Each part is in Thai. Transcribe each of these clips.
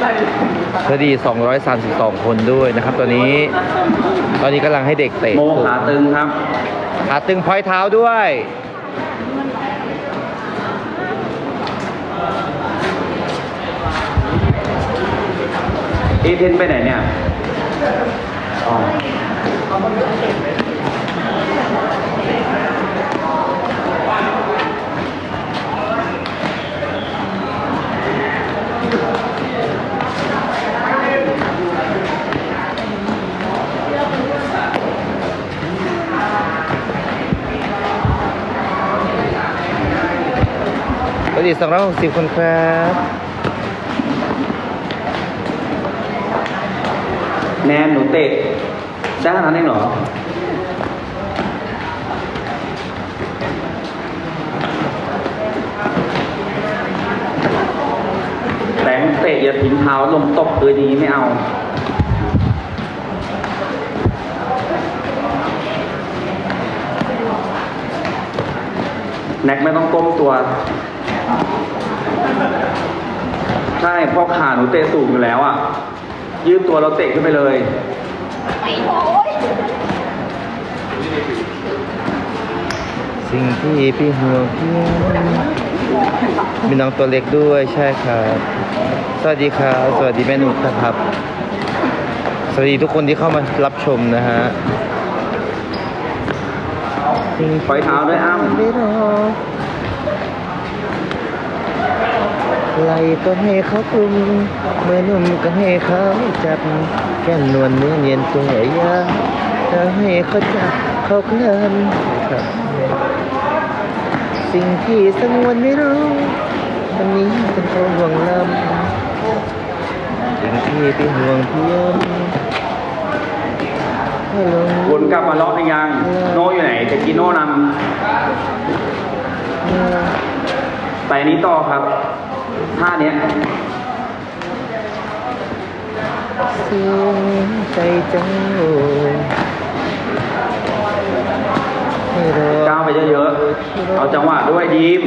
สวัสดี 232 คนด้วยนะครับตอนนี้ ตอนนี้กำลังให้เด็กเตะโมขาตึงครับ ขาตึงพอยเท้าด้วย เอเทนไปไหนเนี่ย อ๋อ สวัสดี260คนครับแนนหนูเตะได้ขนาดนั้นเหรอแบงค์เตะอย่าทิ้งเท้าลงตบเลยดีไม่เอาแน็กไม่ต้องก้มตัว ใช่เพราะขาหนูเตะสูงอยู่แล้วอะ ยืดตัวเราเตะขึ้นไปเลยสิ่งที่พี่ห่วงพี่มีน้องตัวเล็กด้วยใช่ครับ สวัสดีครับ สวัสดีแม่นุชนะครับ สวัสดีทุกคนที่เข้ามารับชมนะฮะปล่อยเท้าด้วยอ้ำ ไม่รอไหลก็ให้เขากลุ่มเมื่อนุ่มก็ให้เขาจับ แก้มนวลเนื้อเนียนตัวยาถ้าให้เขาจับเขาเคลื่อนครับ สิ่งที่สงวนไม่รู้วันนี้เป็นคนห่วงลำสิ่งที่เป็นห่วงเพียงให้ลงวนกลับมาล็อกหรือยัง โนอยู่ไหนจะกินโนนำไปอันนี้ต่อครับ ท่าเนี้ยเสียงใจเจ้าให้รอก้าวไปเยอะๆ เอาจังหวะด้วยดีม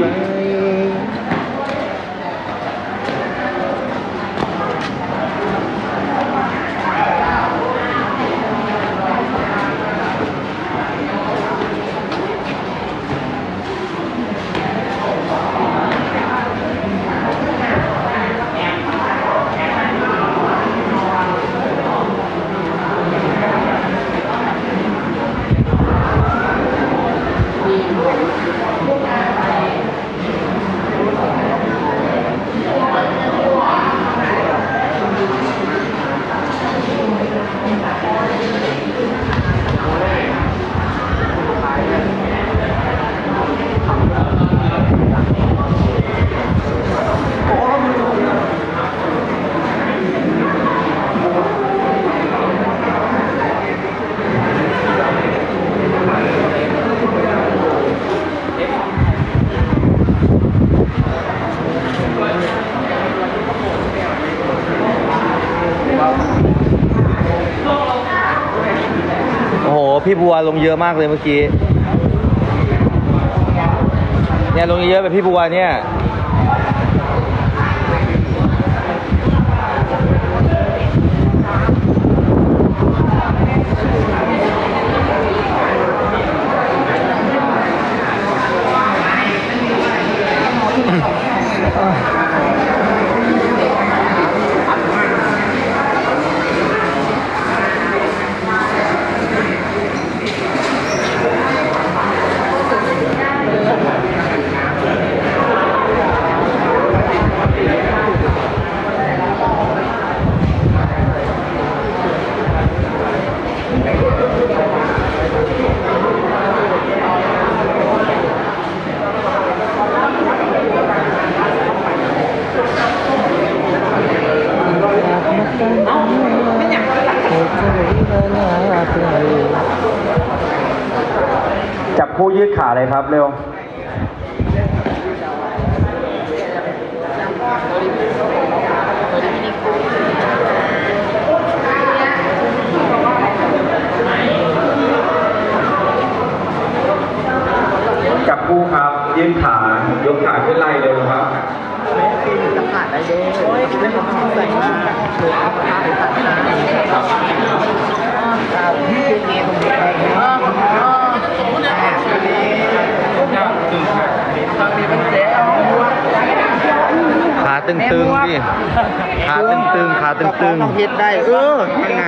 พี่บัวลงเยอะมากเลยเมื่อกี้เนี่ยลงเยอะแบบพี่บัวเนี่ย เลยครับเร็วจับกูครับยืนขายกขาขึ้นไล่เร็วครับไม่านได้เด้โอ้ยไม่ต้องใส่มาคืออัพพาร์ทผ่านได้ครับครับที่เมย์ผมเด็กเอง ตึงๆดิขาตึงๆขาตึงต้องเฮ็ดได้ เออนั่นน่ะ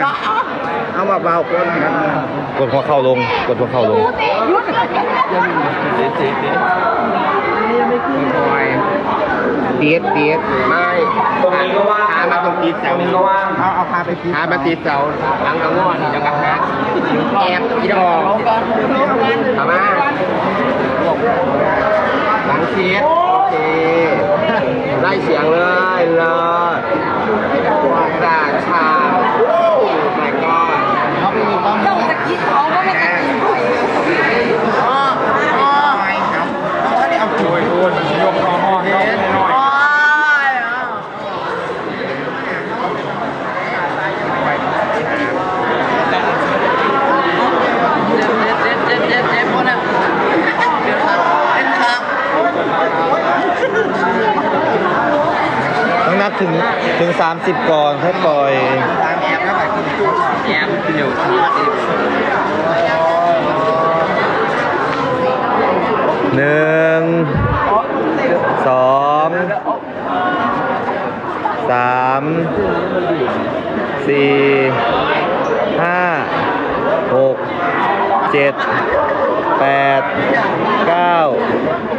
เอามาเบาๆคนกันๆกดหัวเข่าลง กดหัวเข่าลงหน่อยเตียดเตียดไม่ตรงนี้ก็ว่างหามาตรงตีนตเสารงนี้ก็ว่าง เอาเอาพาไปตีหามาตีนเสาหลังกระงอนจะกระหาแอบอีดอกเอามาหลังเทียดโอเค ได้เสียงเลยเลยตาชาโอ้ my god เขาไม่มีความเจ้าจะกินเขาก็ไม่จะกินด้วยอ๋ออ๋อครับถ้าได้เอาโอยโอยยกคอหอเฮ็ดหน่อย ต้องนับ ถึงถึง 30 ก่อนค่อยปล่อย ตามแอบแล้วไปคุณจุ๊แอบเดี๋ยวทีสิบหนึ่งสองสามสี่ห้าหกเจ็ดแปดเก้า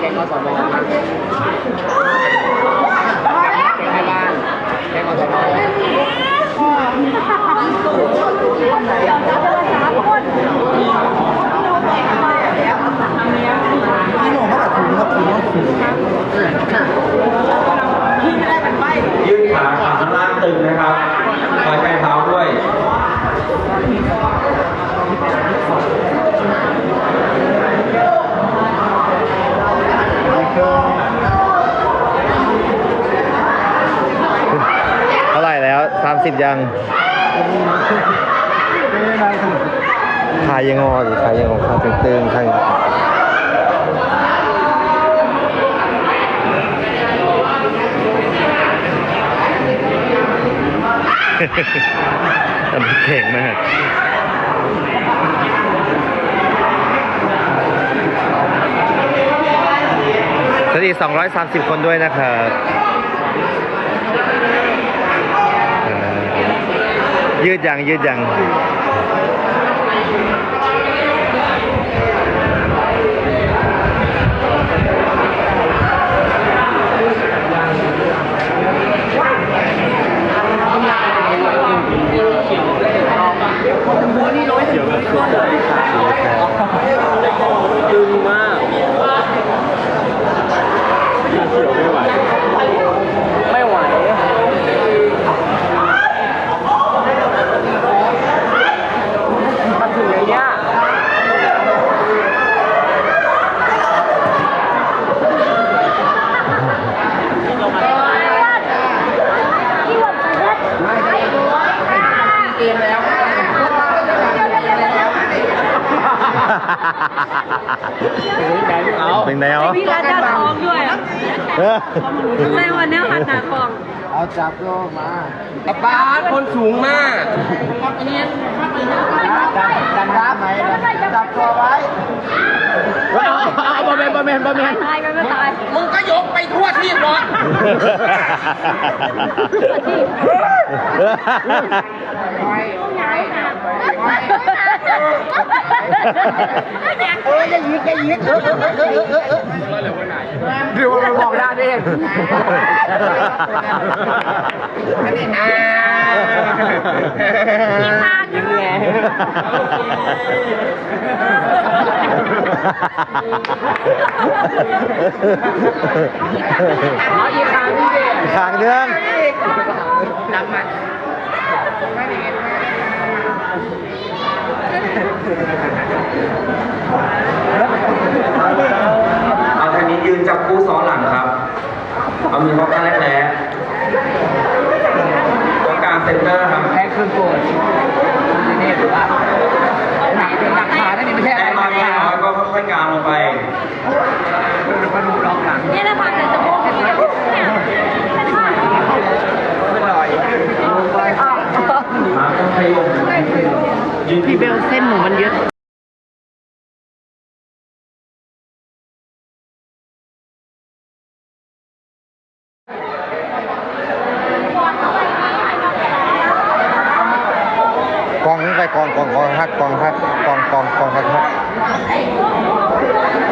แกงอสมแกงแม่บ้านแกงอสมยืดขาขาข้างล่างตึงนะครับคอยใช้เท้าด้วย เท่าไหร่แล้วสามสิบยังขายยังงอหรือขายยังงอขเตึงๆขายต่มันแข็งมาก วัสดี 230 คนด้วยนะครับยืดยังยืดยัง ตึงมากไม่ไหว มาถึงไหนเนี่ย เป็นไงอ๋อ พี่รั ดดาทองด้วยอะเออในวันนี้หัดหนาทองเอาจับโลมาตะปาดคนสูงมากจับครับจับตัวไว้เอาบอมแมนบอมแมนบอมแมนตายกันไม่ตายมึงก็ยกไปทั่วที่หมด เออจะยิงจะยิงเออเออเออเออเออเออดูมันบอกได้ดิอ่าทางยังไงเอาอีกครั้งพี่เด็กขางเรื่องดังมา เอาทางนี้ยืนจับคู่ซ้อนหลังครับ เอามือเข้าข้างแรกแร้เซ็นเตอร์ครับแพ้ครึ่งตัวนี่ถือว่าหนักหนักขาได้นี่ไม่ใช่อะไรแต้มหมานักกขาๆแล้วก็ค่อยๆกางลงไปก็ดูรองหลังเนี่ยนะพักแต่จะโบกเนี่ยเนี่ยเป็นท่าเป็นรอยมาค่อยๆลงยืน พี่เบลเส้นหนูมันเยอะ กองไปกองกองกองฮักกองฮักกองกองกองฮักฮัก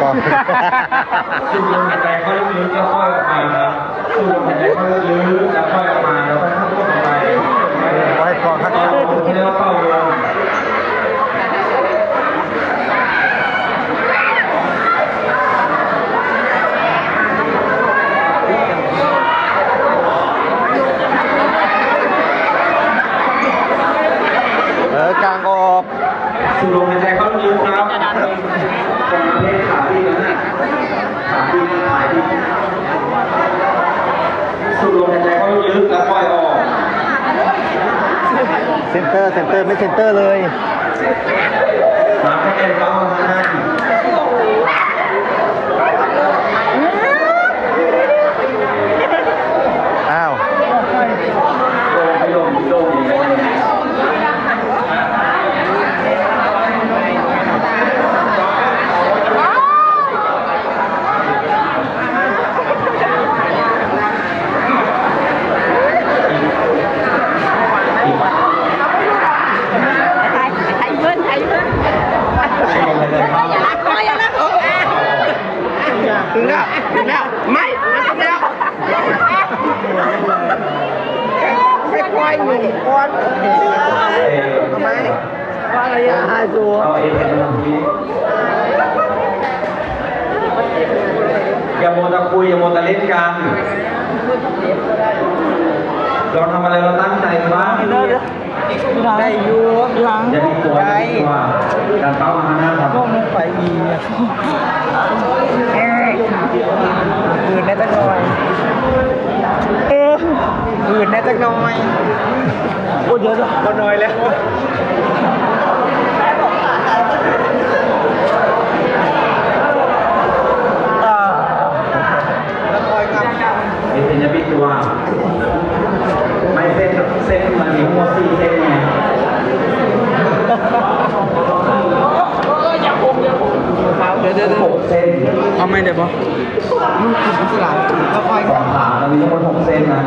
กอง สูดลมหายใจเข้าลึกๆแล้วค่อยออกมาครับสูดลมหายใจเข้าลึกๆแล้วค่อยออกมาแล้วค่อยพูดออกไป ไว้กองฮัก เป่าลมเรียกว่าเป่าลม เออกลางออกสูดลมหายใจเข้าลึกๆครับตรงประเภทขาดีนั้นน่ะขาดีขาดีสูดลมหายใจเข้าลึกๆแล้วปล่อยออกเซนเตอร์เซนเตอร์ไม่เซนเตอร์เลยมาให้เอ็นเข้ามานั่น อ้าว ลงลงลง ไทยเบิ้ลไทยเบิ้ลอย่ารักเขาอย่ารักเขา ถึงแล้วถึงแล้วไม่ไม่ถึงแล้วไม่ควายหนึ่งคน ทำไม ว่าระยะห้าตัว เอาเองเป็นตรงนี้อย่าโมวแต่คุยอย่าโมวแต่ เล่นกัน เราทำอะไรเราตั้งใจบ้างได้อยู่หลังอย่ามีตัวอย่ามีตัวการเป้ามาข้างหน้าครับไปมีคืนได้จักหน่อยเออคืนได้จักหน่อยโอ้เดี๋ยวเดี๋ยวก็น้อยแล้วแล้วคอยครับ มีเส้นจะปิดตัว ไม่เส้นเส้นมันมีหัว สี่เซนไงเดี๋ยวเดี๋ยวเดี๋ยวหกเส้นเอาไม่ได้ปะลูกคุณสลาแล้วคอยสองขามันมีทั้งหมดหกเซนนะ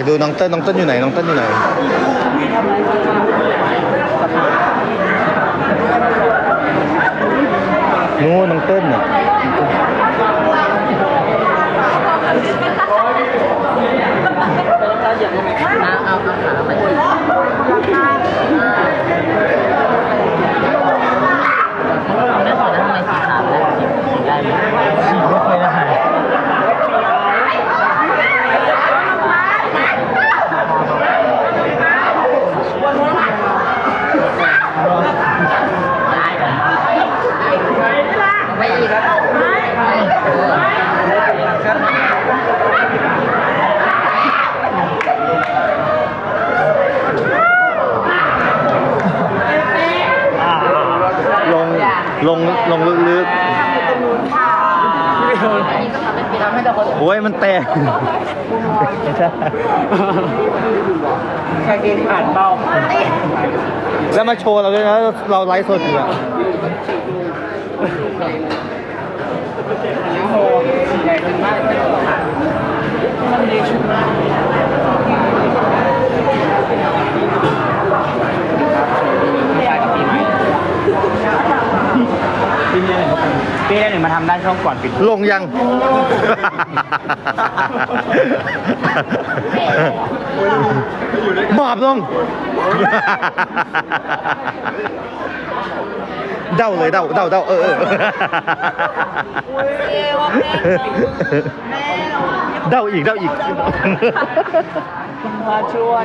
ากดูน้องเต้นน้องเต้นอยู่ไหนน้องเต้นอยู่ไหนนู้นน้องเต้นอะไม่ขอได้ทำไมสีขาวแล้วสีได้ไหมไม่เคยได้ไม่อีกแล้ว ลงลงลงลึก ทำให้แต่คน ๆโอ้ย มันแตกกางเกงผ่านเบ้าแล้วมาโชว์เราด้วยนะเราไลฟ์สดอยู่อะโอ้ใหญ่ขึ้นมากมันดีชุดมากปีใหม่ปีนี้ปีหนึ่งมาทำ ได้ช่วงก่อนปิดลงยัง บอบลง เดาเลยเดาเดาเดาเออเออเอวแม่แม่เราเดาอีกเดาอีกมาช่วย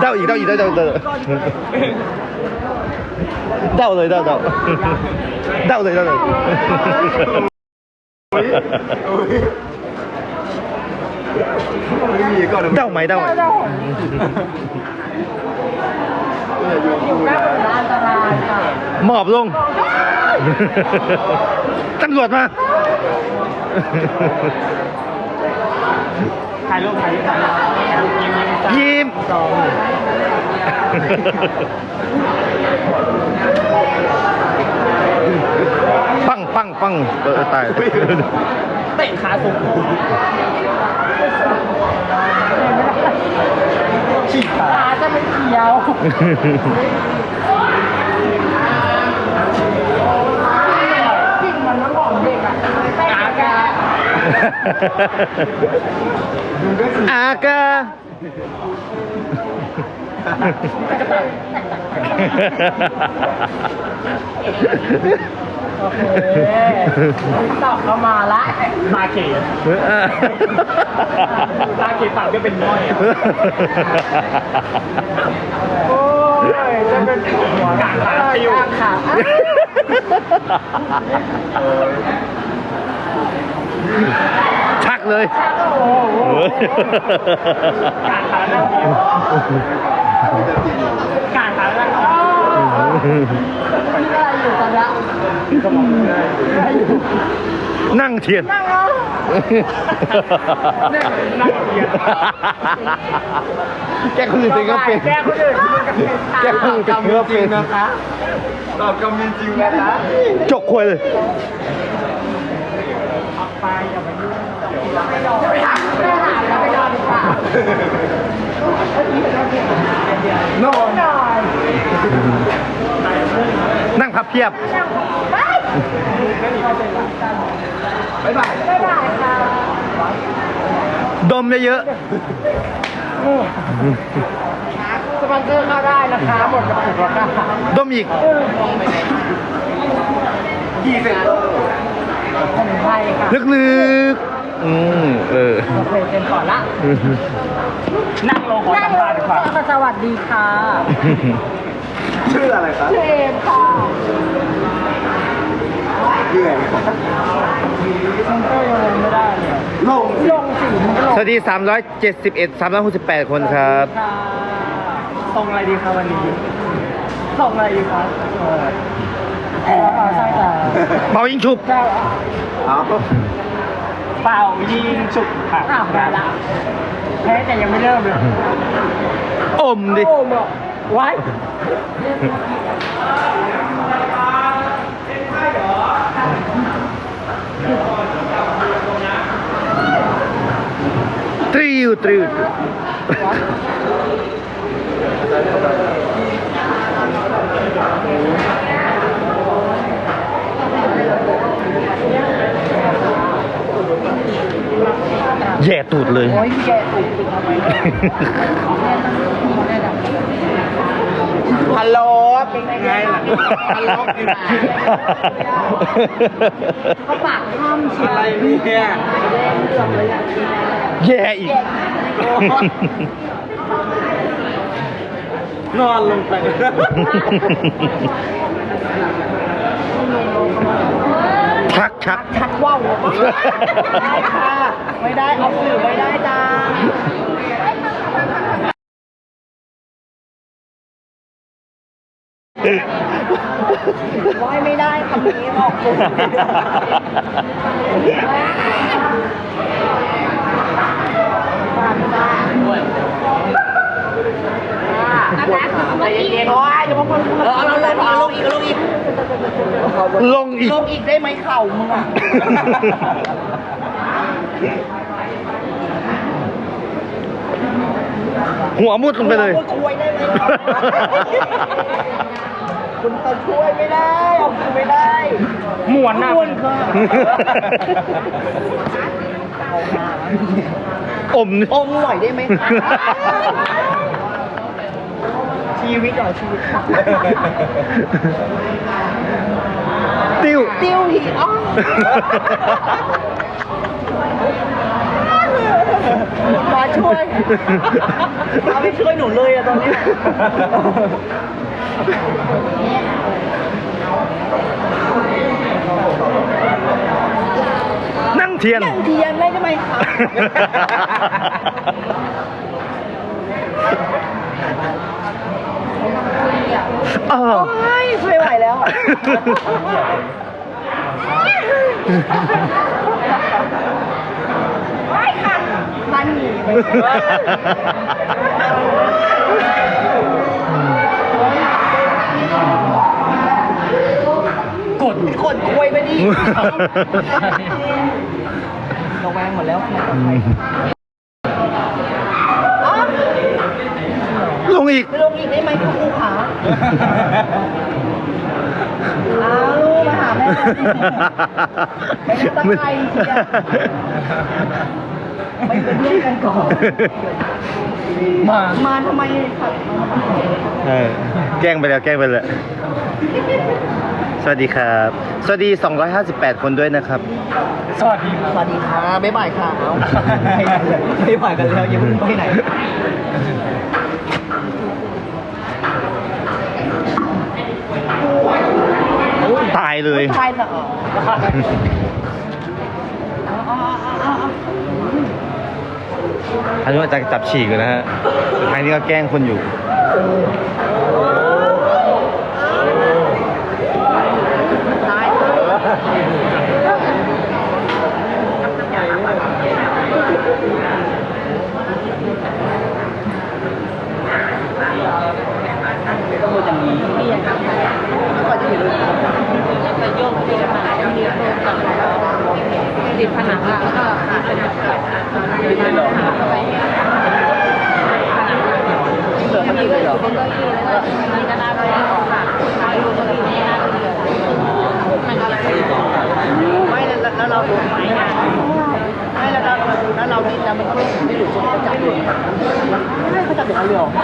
เดาอีกเดาอีกเดาเดา เดาเดาเลยเดาเดาเดาเลยเดาเลย ไม่มีก่อน เดาไหมเดาไหม อันตรายค่ะ หมอบลงตำรวจมา ถ่ายรูปถ่ายรูปถ่ายรูปยิ้มยิ้ม งปังปังปังเออตายเตะขาสูงฉีกขาขาจะเป็นเขียวจริงมันน้ำหอมเด็กอะไปหาแกอากาโอเคตอบเข้ามาละตาเขีตาเขีปากก็เป็นน้อยอะโอ้ยจะเป็นหัวกลางขาติ้วกลางขาชักเลยกลางขาแล้วกลางขาแล้ว ที่อะไรอยู่ตอนนี้นั่งเทียน นั่งเอานั่งเรียนแกคนอื่นเป็นก็เป็นแก้คนอื่นมันก็เป็นแกคนอื่นเป็นก็เป็นนะคะตอบกำมีจริงนะคะจกควยเลยไปอย่าไปยุ่งไปหาแล้วไปนอนดีกว่าโน่นหน่อย นั่งพับเพียบไปบ๊ายบายบ๊ายบายค่ะดมเยอะสปอนเซอร์เข้าได้นะคะหมดกระปุกแล้วค่ะๆดมอีก กี่เซนเตอร์สมุนไพรค่ะลึกๆ อืมเออ โอเคเป็นก่อนละ นั่งลงขอสัมภาษณ์ดีกว่าสวัสดีค่ะ ชื่ออะไรครับชื่อเอมค่ะเหนื่อยมันก็ยังลงไม่ได้เลยลงลงสีมันก็ลงสวัสดี 371 368 คนครับค่ะตรงอะไรดีคะวันนี้ตรงอะไรดีคะเออเออใช่ค่ะเป่ายิงฉุบใช่เอาเป่ายิงฉุกค่ะอ้าวได้ละแพ้แต่ยังไม่เริ่มเลยอมดิโอ้บอก ไว้ตริวตริวแย่ตูดเลย โอ้ยแกถูกทำไม ฮัลโหลเป็นไงล่ะฮัลโหลเป็นไงเขาปากข้ามเชียอะไรร์เนี่ยเรื่องเลยอะแย่อีก นอนลงไปชักชักชักว่าวไม่ได้ค่ะ ไม่ได้ เอาสื่อไม่ได้จ้า ว่ายไม่ได้คำนี้ออกสื่อใจเย็นๆโอ้ยอย่ามาพูดเออเอาลงอาลงอีกลงอีกลงอีกลงอีกได้ไหมเข่ามึงอะหัวมุดลงไปเลยคุณช่วยได้ไหม คุณจะช่วยไม่ได้เอาคือไม่ได้หมวนนะม้วนค่ะ อมนี่อมหน่อยได้ไหมคะชีวิตเหรอชีวิตค่ะติ้ว ติ้วหีอ้อมาช่วยมาไม่ช่วยหนูเลยอะตอนนี้ นั่งเทียนเทียนได้ไหมคะอ้าวไม่ไม่ไหวแล้วมันหนีไป กดกดคุยไปดิระแวงหมดแล้วอ๋อลงอีกไปลงอีกได้ไหมคุณครูขาอ้าวลูกมาหาแม่ไม่ได้ตั้งใจเชียร์ไม่เป็นเพื่อนกันก่อน มา มาทำไมค่ะเออแกล้งไปแล้วแกล้งไปแล้ว สวัสดีครับ สวัสดี 258 คนด้วยนะครับ สวัสดีครับสวัสดีค่ะบ๊ายบายค่ะบ๊ายบายกันแล้วอย่าเพิ่งไปไหนตายเลยใช่ค่ะอันนี้ว่าจะจับฉีกเลยนะฮะทางนี้ก็แกล้งคนอยู่